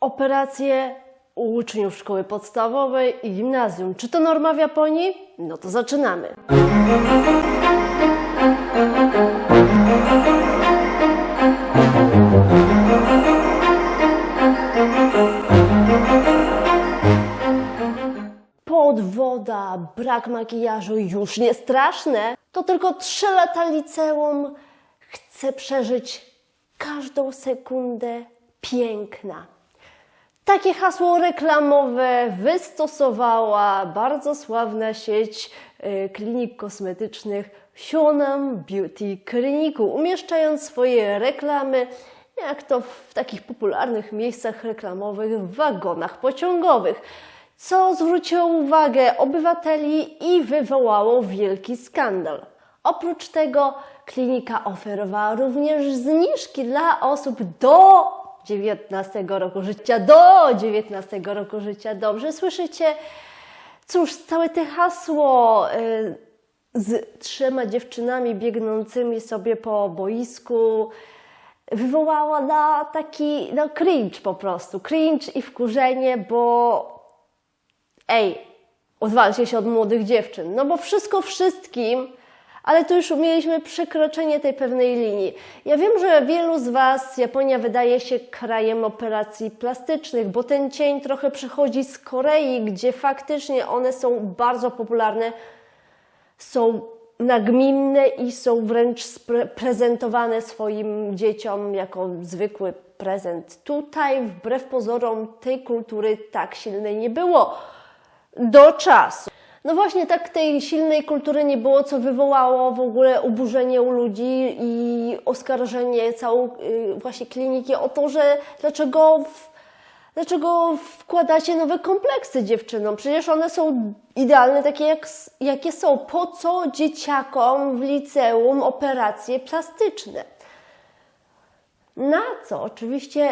Operacje u uczniów szkoły podstawowej i gimnazjum. Czy to norma w Japonii? No to zaczynamy. Podwoda, brak makijażu już nie straszne. To tylko trzy lata liceum. Chcę przeżyć każdą sekundę piękna. Takie hasło reklamowe wystosowała bardzo sławna sieć y, klinik kosmetycznych Shonam Beauty Kliniku, umieszczając swoje reklamy, jak to w takich popularnych miejscach reklamowych, w wagonach pociągowych, co zwróciło uwagę obywateli i wywołało wielki skandal. Oprócz tego klinika oferowała również zniżki dla osób do 19 roku życia, do 19 roku życia. Dobrze słyszycie? Cóż, całe te hasło y, z trzema dziewczynami biegnącymi sobie po boisku wywołała na taki no cringe po prostu. Cringe i wkurzenie, bo ej, odwalcie się od młodych dziewczyn. No bo wszystko wszystkim, ale tu już mieliśmy przekroczenie tej pewnej linii. Ja wiem, że wielu z Was Japonia wydaje się krajem operacji plastycznych, bo ten cień trochę przychodzi z Korei, gdzie faktycznie one są bardzo popularne, są nagminne i są wręcz prezentowane swoim dzieciom jako zwykły prezent. Tutaj, wbrew pozorom, tej kultury tak silnej nie było do czasu. No właśnie, tak tej silnej kultury nie było, co wywołało w ogóle oburzenie u ludzi i oskarżenie całą y, właśnie kliniki o to, że dlaczego, dlaczego wkładacie nowe kompleksy dziewczynom? Przecież one są idealne takie, jak, jakie są. Po co dzieciakom w liceum operacje plastyczne? Na co oczywiście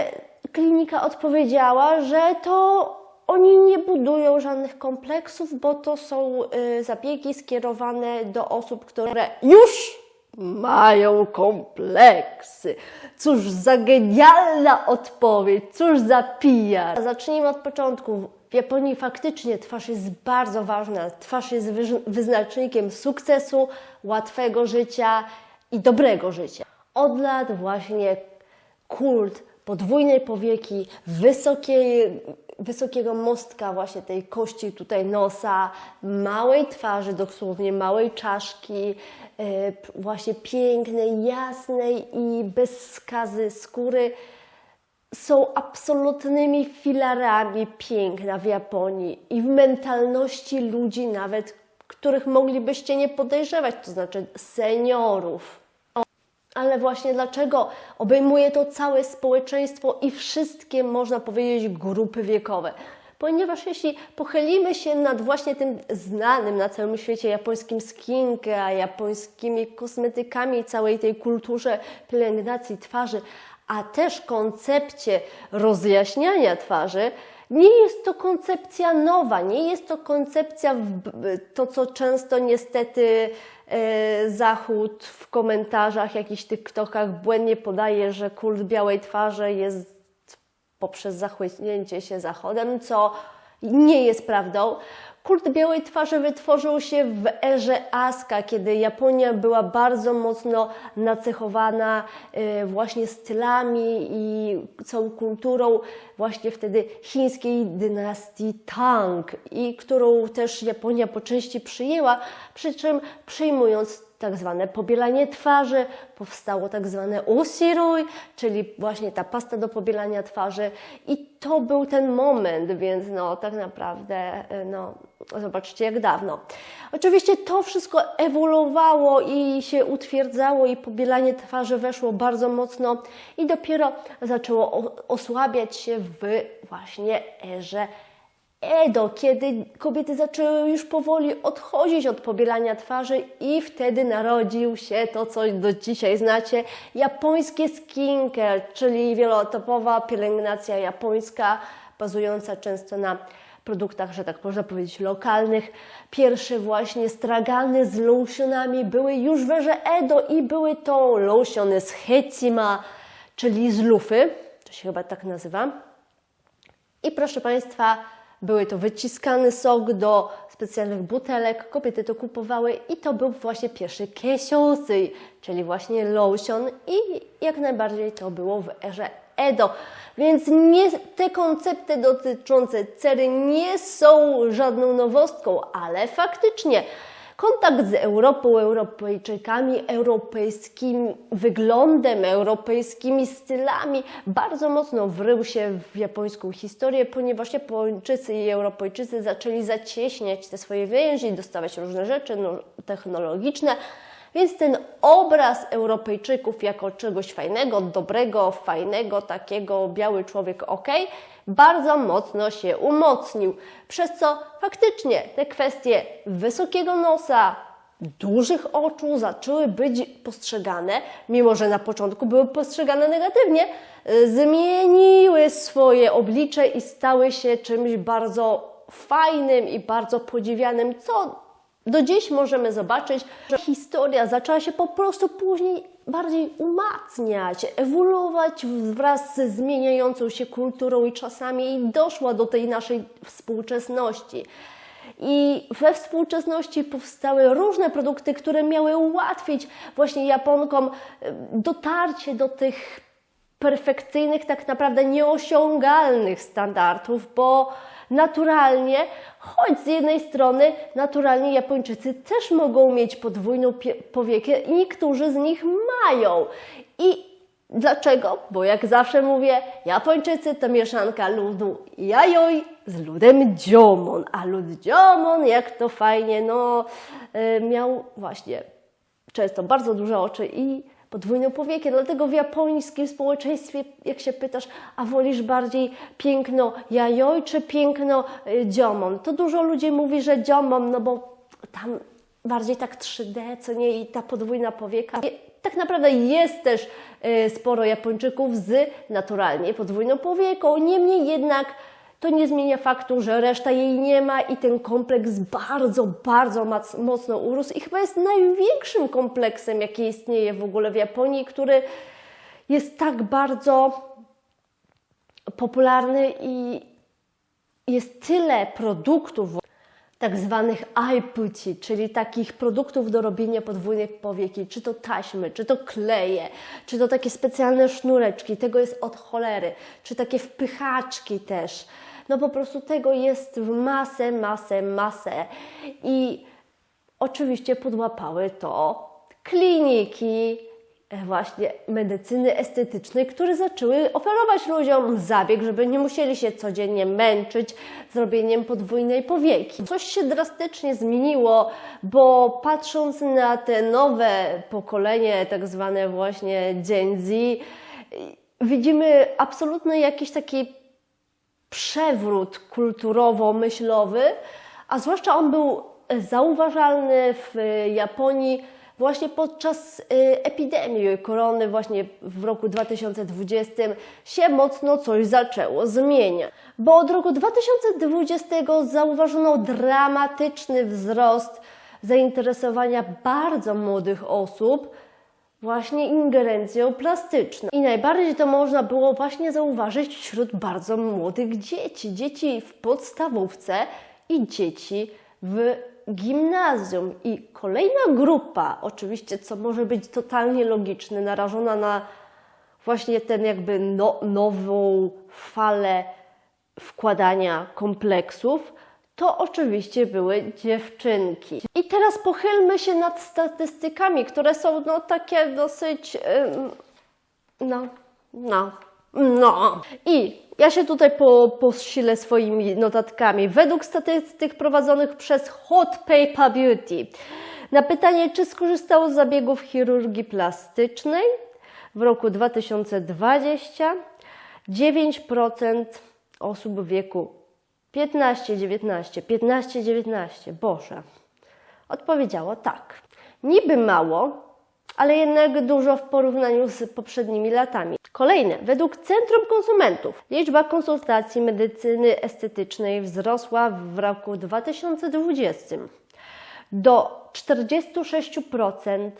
klinika odpowiedziała, że to oni nie budują żadnych kompleksów, bo to są y, zabiegi skierowane do osób, które już mają kompleksy. Cóż za genialna odpowiedź, cóż za PR. Zacznijmy od początku. W Japonii faktycznie twarz jest bardzo ważna. Twarz jest wyznacznikiem sukcesu, łatwego życia i dobrego życia. Od lat właśnie kult podwójnej powieki, wysokiej, wysokiego mostka, właśnie tej kości tutaj nosa, małej twarzy, dosłownie małej czaszki, e, właśnie pięknej, jasnej i bez skazy skóry są absolutnymi filarami piękna w Japonii i w mentalności ludzi nawet, których moglibyście nie podejrzewać, to znaczy seniorów. Ale właśnie dlaczego obejmuje to całe społeczeństwo i wszystkie, można powiedzieć, grupy wiekowe? Ponieważ jeśli pochylimy się nad właśnie tym znanym na całym świecie japońskim skincare, japońskimi kosmetykami, całej tej kulturze pielęgnacji twarzy, a też koncepcie rozjaśniania twarzy, nie jest to koncepcja nowa, nie jest to koncepcja, to co często niestety Zachód w komentarzach, jakichś TikTokach błędnie podaje, że kult białej twarzy jest poprzez zachłyśnięcie się Zachodem, co nie jest prawdą. Kult białej twarzy wytworzył się w erze Asuka, kiedy Japonia była bardzo mocno nacechowana e, właśnie stylami i całą kulturą właśnie wtedy chińskiej dynastii Tang, i którą też Japonia po części przyjęła, przy czym przyjmując tak zwane pobielanie twarzy, powstało tak zwane osiroi, czyli właśnie ta pasta do pobielania twarzy i to był ten moment, więc no tak naprawdę e, no zobaczcie jak dawno. Oczywiście to wszystko ewoluowało i się utwierdzało i pobielanie twarzy weszło bardzo mocno i dopiero zaczęło osłabiać się w właśnie erze Edo, kiedy kobiety zaczęły już powoli odchodzić od pobielania twarzy i wtedy narodził się to, co do dzisiaj znacie, japońskie skincare, czyli wieloetopowa pielęgnacja japońska, bazująca często na produktach, że tak można powiedzieć, lokalnych. Pierwsze właśnie stragany z lotionami były już w erze Edo i były to lotiony z Hecima, czyli z lufy, to się chyba tak nazywa I proszę Państwa, były to wyciskany sok do specjalnych butelek, kobiety to kupowały i to był właśnie pierwszy kesiosy, czyli właśnie lotion i jak najbardziej to było w erze Edo. Więc nie, te koncepty dotyczące cery nie są żadną nowostką, ale faktycznie kontakt z Europą, Europejczykami, europejskim wyglądem, europejskimi stylami bardzo mocno wrył się w japońską historię, ponieważ Japończycy i Europejczycy zaczęli zacieśniać te swoje więzi, dostawać różne rzeczy no, technologiczne. Więc ten obraz Europejczyków jako czegoś fajnego, dobrego, fajnego, takiego biały człowiek ok, bardzo mocno się umocnił. Przez co faktycznie te kwestie wysokiego nosa, dużych oczu zaczęły być postrzegane, mimo że na początku były postrzegane negatywnie, zmieniły swoje oblicze i stały się czymś bardzo fajnym i bardzo podziwianym, co do dziś możemy zobaczyć, że historia zaczęła się po prostu później bardziej umacniać, ewoluować wraz ze zmieniającą się kulturą i czasami doszła do tej naszej współczesności. I we współczesności powstały różne produkty, które miały ułatwić właśnie Japonkom dotarcie do tych perfekcyjnych, tak naprawdę nieosiągalnych standardów, bo naturalnie, choć z jednej strony naturalnie Japończycy też mogą mieć podwójną powiekę i niektórzy z nich mają. I dlaczego? Bo jak zawsze mówię, Japończycy to mieszanka ludu jajoj z ludem dziomon, a lud dziomon, jak to fajnie, no e, miał właśnie często bardzo duże oczy i podwójną powiekę. Dlatego w japońskim społeczeństwie, jak się pytasz, a wolisz bardziej piękno jajoj czy piękno y, dziomon, to dużo ludzi mówi, że dziomon, no bo tam bardziej tak 3D, co nie, i ta podwójna powieka. Tak naprawdę jest też y, sporo Japończyków z naturalnie podwójną powieką. Niemniej jednak to nie zmienia faktu, że reszta jej nie ma i ten kompleks bardzo, bardzo mocno urósł i chyba jest największym kompleksem, jaki istnieje w ogóle w Japonii, który jest tak bardzo popularny i jest tyle produktów tak zwanych aipuci, czyli takich produktów do robienia podwójnej powieki, czy to taśmy, czy to kleje, czy to takie specjalne sznureczki, tego jest od cholery, czy takie wpychaczki też. No po prostu tego jest w masę, masę, masę. I oczywiście podłapały to kliniki, e, właśnie medycyny estetycznej, które zaczęły oferować ludziom zabieg, żeby nie musieli się codziennie męczyć zrobieniem podwójnej powieki. Coś się drastycznie zmieniło, bo patrząc na te nowe pokolenie, tak zwane właśnie Gen Z, widzimy absolutny jakiś taki przewrót kulturowo-myślowy, a zwłaszcza on był zauważalny w Japonii właśnie podczas y, epidemii korony, właśnie w roku 2020 się mocno coś zaczęło zmieniać. Bo od roku 2020 zauważono dramatyczny wzrost zainteresowania bardzo młodych osób właśnie ingerencją plastyczną. I najbardziej to można było właśnie zauważyć wśród bardzo młodych dzieci. Dzieci w podstawówce i dzieci w gimnazjum. I kolejna grupa, oczywiście, co może być totalnie logiczne, narażona na właśnie ten jakby no, nową falę wkładania kompleksów, to oczywiście były dziewczynki. I teraz pochylmy się nad statystykami, które są no takie dosyć. no, no, no. I ja się tutaj po, posilę swoimi notatkami. Według statystyk prowadzonych przez Hot Paper Beauty, na pytanie, czy skorzystało z zabiegów chirurgii plastycznej w roku 2020, 9% osób w wieku 15, 19, 15, 19, Boże. Odpowiedziało tak. Niby mało, ale jednak dużo w porównaniu z poprzednimi latami. Kolejne. Według Centrum Konsumentów liczba konsultacji medycyny estetycznej wzrosła w roku 2020 do 46%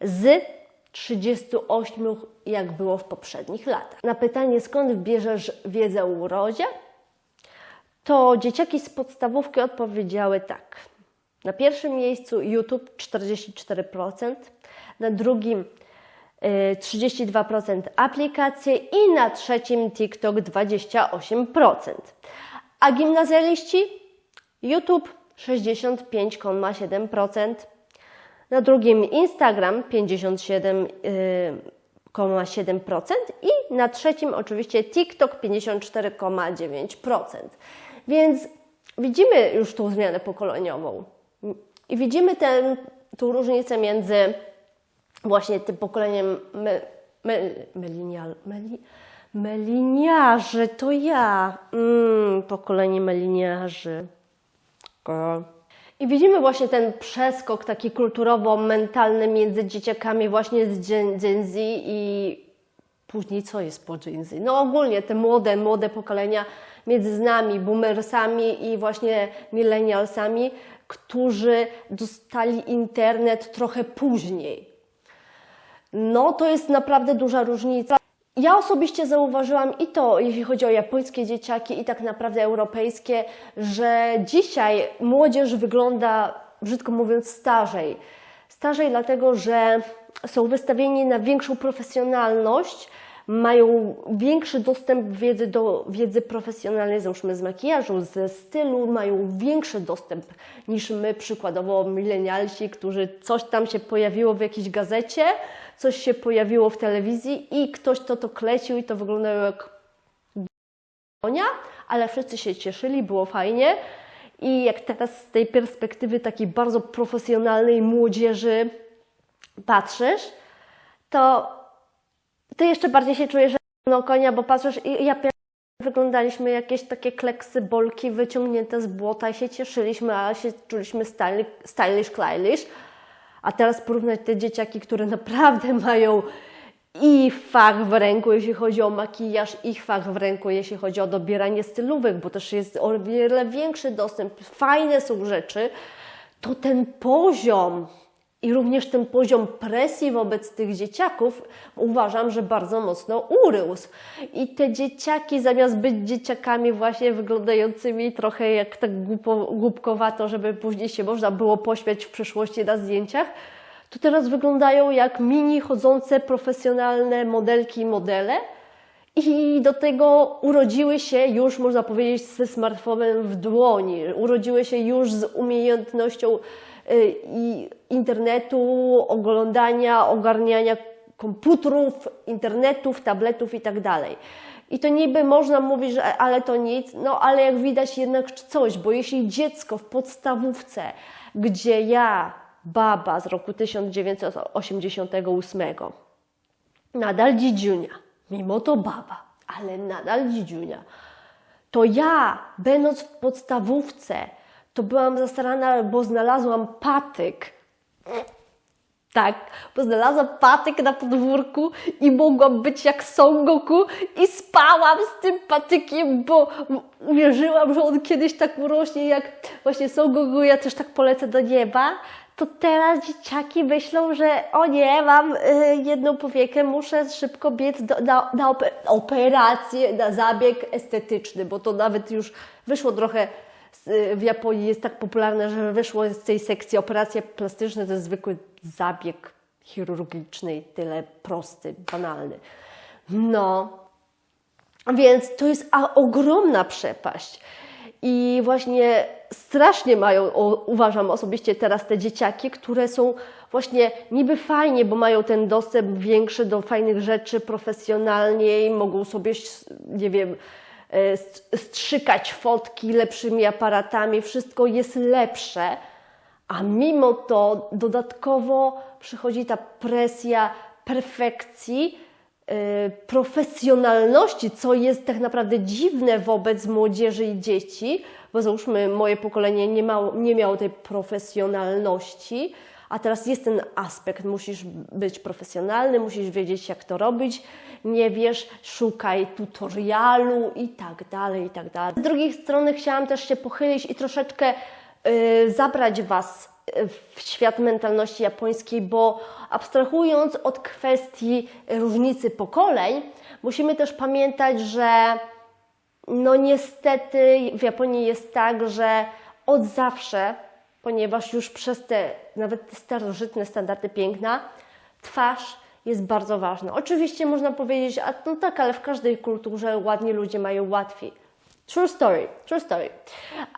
z 38% jak było w poprzednich latach. Na pytanie skąd bierzesz wiedzę o urodzie? To dzieciaki z podstawówki odpowiedziały tak. Na pierwszym miejscu YouTube 44%, na drugim y, 32% aplikacje i na trzecim TikTok 28%. A gimnazjaliści YouTube 65,7%, na drugim Instagram 57,7% i na trzecim oczywiście TikTok 54,9%. Więc widzimy już tą zmianę pokoleniową i widzimy tę różnicę między właśnie tym pokoleniem melinial, meli, meliniarzy, to ja, mm, pokolenie meliniarzy. I widzimy właśnie ten przeskok taki kulturowo-mentalny między dzieciakami właśnie z Gen, Gen Z i później co jest po Gen Z? No ogólnie te młode, młode pokolenia między nami, boomersami i właśnie millennialsami, którzy dostali internet trochę później. No to jest naprawdę duża różnica. Ja osobiście zauważyłam i to, jeśli chodzi o japońskie dzieciaki i tak naprawdę europejskie, że dzisiaj młodzież wygląda, brzydko mówiąc, starzej. Starzej dlatego, że są wystawieni na większą profesjonalność, mają większy dostęp wiedzy do wiedzy profesjonalnej, załóżmy z makijażu, ze stylu, mają większy dostęp niż my, przykładowo milenialsi, którzy coś tam się pojawiło w jakiejś gazecie, coś się pojawiło w telewizji i ktoś to to klecił i to wyglądało jak konia, ale wszyscy się cieszyli, było fajnie. I jak teraz z tej perspektywy takiej bardzo profesjonalnej młodzieży patrzysz, to ty jeszcze bardziej się czujesz, no konia, bo patrzysz i ja wyglądaliśmy jakieś takie kleksy, bolki wyciągnięte z błota i się cieszyliśmy, a się czuliśmy styli- stylish, stylish. A teraz porównać te dzieciaki, które naprawdę mają i fach w ręku, jeśli chodzi o makijaż, i fach w ręku, jeśli chodzi o dobieranie stylówek, bo też jest o wiele większy dostęp, fajne są rzeczy, to ten poziom i również ten poziom presji wobec tych dzieciaków uważam, że bardzo mocno urósł. I te dzieciaki zamiast być dzieciakami właśnie wyglądającymi trochę jak tak głupo, głupkowato, żeby później się można było pośmiać w przyszłości na zdjęciach, to teraz wyglądają jak mini chodzące profesjonalne modelki i modele. I do tego urodziły się już, można powiedzieć, ze smartfonem w dłoni. Urodziły się już z umiejętnością i internetu, oglądania, ogarniania komputerów, internetów, tabletów i tak. I to niby można mówić, że ale to nic, no ale jak widać jednak coś, bo jeśli dziecko w podstawówce, gdzie ja, baba z roku 1988, nadal dzidziunia, mimo to baba, ale nadal dzidziunia, to ja, będąc w podstawówce, to byłam zastarana, bo znalazłam patyk. Tak, bo znalazłam patyk na podwórku i mogłam być jak Son Goku i spałam z tym patykiem, bo uwierzyłam, że on kiedyś tak urośnie jak właśnie Son Goku, ja też tak polecę do nieba. To teraz dzieciaki myślą, że o nie, mam y, jedną powiekę, muszę szybko biec do, na, na ope- operację, na zabieg estetyczny, bo to nawet już wyszło trochę w Japonii jest tak popularne, że wyszło z tej sekcji operacje plastyczne, to jest zwykły zabieg chirurgiczny i tyle prosty, banalny. No, więc to jest ogromna przepaść. I właśnie strasznie mają, uważam osobiście teraz te dzieciaki, które są właśnie niby fajnie, bo mają ten dostęp większy do fajnych rzeczy profesjonalniej, mogą sobie, nie wiem, strzykać fotki lepszymi aparatami, wszystko jest lepsze, a mimo to dodatkowo przychodzi ta presja perfekcji, yy, profesjonalności, co jest tak naprawdę dziwne wobec młodzieży i dzieci, bo załóżmy moje pokolenie nie, mało, nie miało tej profesjonalności, a teraz jest ten aspekt, musisz być profesjonalny, musisz wiedzieć jak to robić, nie wiesz, szukaj tutorialu i tak dalej, i tak dalej. Z drugiej strony chciałam też się pochylić i troszeczkę y, zabrać Was y, w świat mentalności japońskiej, bo abstrahując od kwestii różnicy pokoleń, musimy też pamiętać, że no niestety w Japonii jest tak, że od zawsze, ponieważ już przez te nawet te starożytne standardy piękna, twarz jest bardzo ważna. Oczywiście można powiedzieć, a no tak, ale w każdej kulturze ładni ludzie mają łatwiej. True story, true story.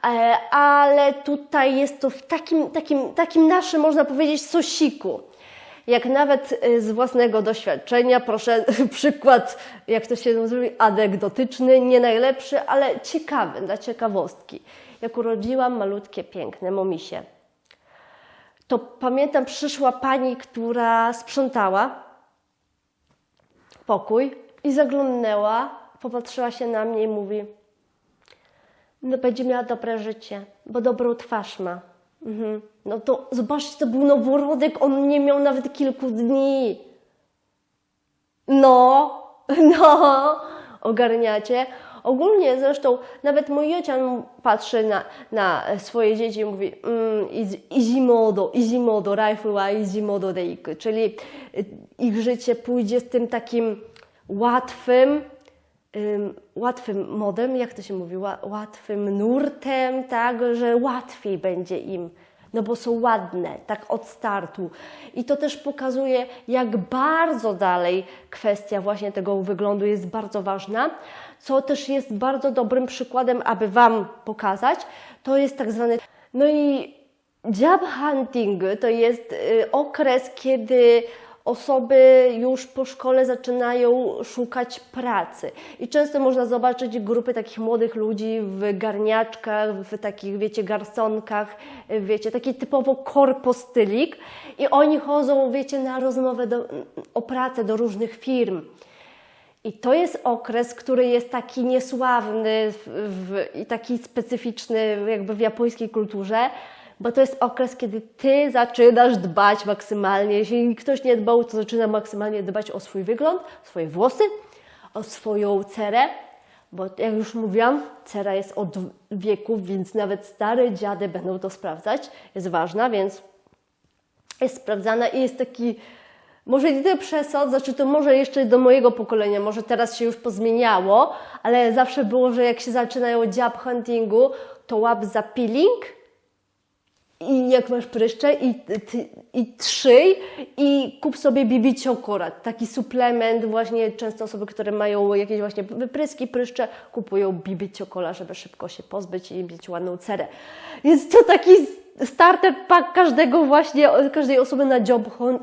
E, ale tutaj jest to w takim, takim, takim naszym, można powiedzieć, sosiku. Jak nawet e, z własnego doświadczenia, proszę, przykład, jak to się nazywa, anegdotyczny, nie najlepszy, ale ciekawy, dla ciekawostki. Jak urodziłam malutkie, piękne momisie, to pamiętam, przyszła pani, która sprzątała pokój i zaglądnęła, popatrzyła się na mnie i mówi: No, będzie miała dobre życie, bo dobrą twarz ma. Mhm. No to zobaczcie, to był noworodek, on nie miał nawet kilku dni. No, no, ogarniacie. Ogólnie zresztą nawet mój Jocian patrzy na, na swoje dzieci i mówi mm, easy modo, easy modo, life wa easy modo de iku, czyli y, ich życie pójdzie z tym takim łatwym, ym, łatwym modem, jak to się mówi, Ła, łatwym nurtem, tak, że łatwiej będzie im no bo są ładne, tak od startu. I to też pokazuje, jak bardzo dalej kwestia właśnie tego wyglądu jest bardzo ważna, co też jest bardzo dobrym przykładem, aby Wam pokazać. To jest tak zwany. No i job hunting to jest y, okres, kiedy osoby już po szkole zaczynają szukać pracy. I często można zobaczyć grupy takich młodych ludzi w garniaczkach, w takich, wiecie, garsonkach, wiecie, taki typowo korpostylik i oni chodzą, wiecie, na rozmowę do, o pracę do różnych firm. I to jest okres, który jest taki niesławny w, w, i taki specyficzny jakby w japońskiej kulturze, bo to jest okres, kiedy ty zaczynasz dbać maksymalnie. Jeśli ktoś nie dbał, to zaczyna maksymalnie dbać o swój wygląd, swoje włosy, o swoją cerę, bo jak już mówiłam, cera jest od wieków, więc nawet stare dziady będą to sprawdzać. Jest ważna, więc jest sprawdzana i jest taki, może nie tyle przesad, znaczy to może jeszcze do mojego pokolenia, może teraz się już pozmieniało, ale zawsze było, że jak się zaczynają dziab huntingu, to łap za peeling, i jak masz pryszcze i, i trzyj i kup sobie bibiciokorat, taki suplement właśnie często osoby, które mają jakieś właśnie wypryski, pryszcze kupują bibiciokola, żeby szybko się pozbyć i mieć ładną cerę. Więc to taki starter pack każdego właśnie, każdej osoby na job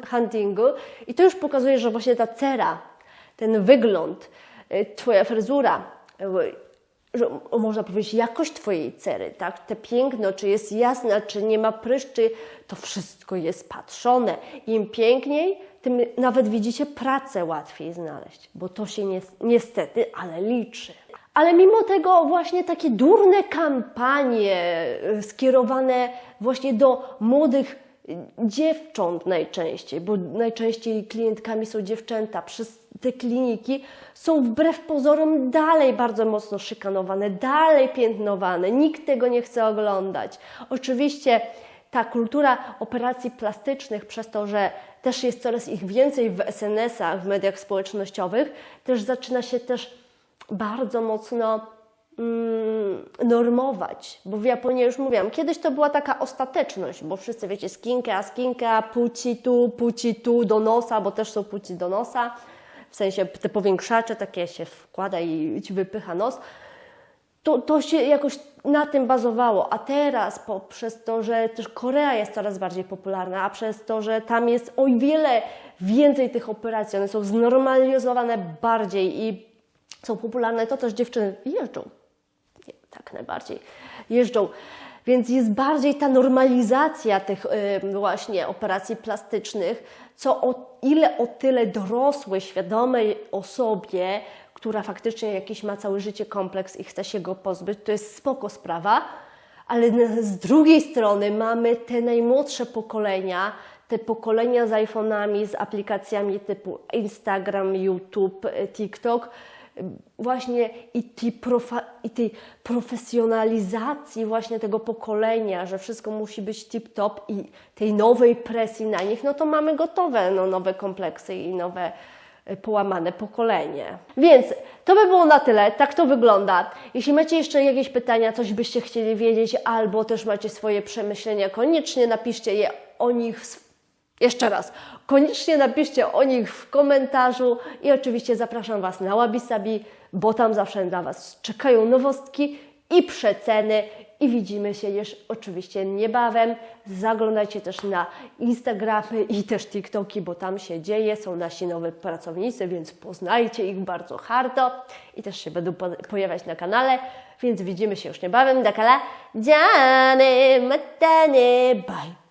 huntingu i to już pokazuje, że właśnie ta cera, ten wygląd, y, Twoja fryzura, y, że można powiedzieć, jakość Twojej cery, tak? Te piękno, czy jest jasna, czy nie ma pryszczy, to wszystko jest patrzone. Im piękniej, tym nawet widzicie pracę łatwiej znaleźć, bo to się nie, niestety, ale liczy. Ale mimo tego właśnie takie durne kampanie y, skierowane właśnie do młodych dziewcząt najczęściej, bo najczęściej klientkami są dziewczęta. Przez te kliniki są wbrew pozorom dalej bardzo mocno szykanowane, dalej piętnowane. Nikt tego nie chce oglądać. Oczywiście ta kultura operacji plastycznych, przez to, że też jest coraz ich więcej w SNS-ach, w mediach społecznościowych, też zaczyna się też bardzo mocno normować, bo w Japonii już mówiłam, kiedyś to była taka ostateczność, bo wszyscy wiecie, skinka, skinka, płci tu, płci tu, do nosa, bo też są płci do nosa, w sensie te powiększacze takie się wkłada i ci wypycha nos. To, to się jakoś na tym bazowało, a teraz poprzez to, że też Korea jest coraz bardziej popularna, a przez to, że tam jest o wiele więcej tych operacji, one są znormalizowane bardziej i są popularne, to też dziewczyny jeżdżą tak najbardziej jeżdżą. Więc jest bardziej ta normalizacja tych właśnie operacji plastycznych, co o ile o tyle dorosłej, świadomej osobie, która faktycznie jakiś ma całe życie kompleks i chce się go pozbyć, to jest spoko sprawa, ale z drugiej strony mamy te najmłodsze pokolenia, te pokolenia z iPhone'ami, z aplikacjami typu Instagram, YouTube, TikTok, właśnie i tej, profa, i tej profesjonalizacji właśnie tego pokolenia, że wszystko musi być tip-top i tej nowej presji na nich, no to mamy gotowe no, nowe kompleksy i nowe y, połamane pokolenie. Więc to by było na tyle, tak to wygląda. Jeśli macie jeszcze jakieś pytania, coś byście chcieli wiedzieć, albo też macie swoje przemyślenia, koniecznie napiszcie je o nich w jeszcze raz, koniecznie napiszcie o nich w komentarzu i oczywiście zapraszam Was na Wabi-Sabi, bo tam zawsze dla Was czekają nowostki i przeceny i widzimy się już oczywiście niebawem. Zaglądajcie też na Instagramy i też TikToki, bo tam się dzieje, są nasi nowi pracownicy, więc poznajcie ich bardzo hardo i też się będą po- pojawiać na kanale, więc widzimy się już niebawem. Dakala, dziany, matany, bye.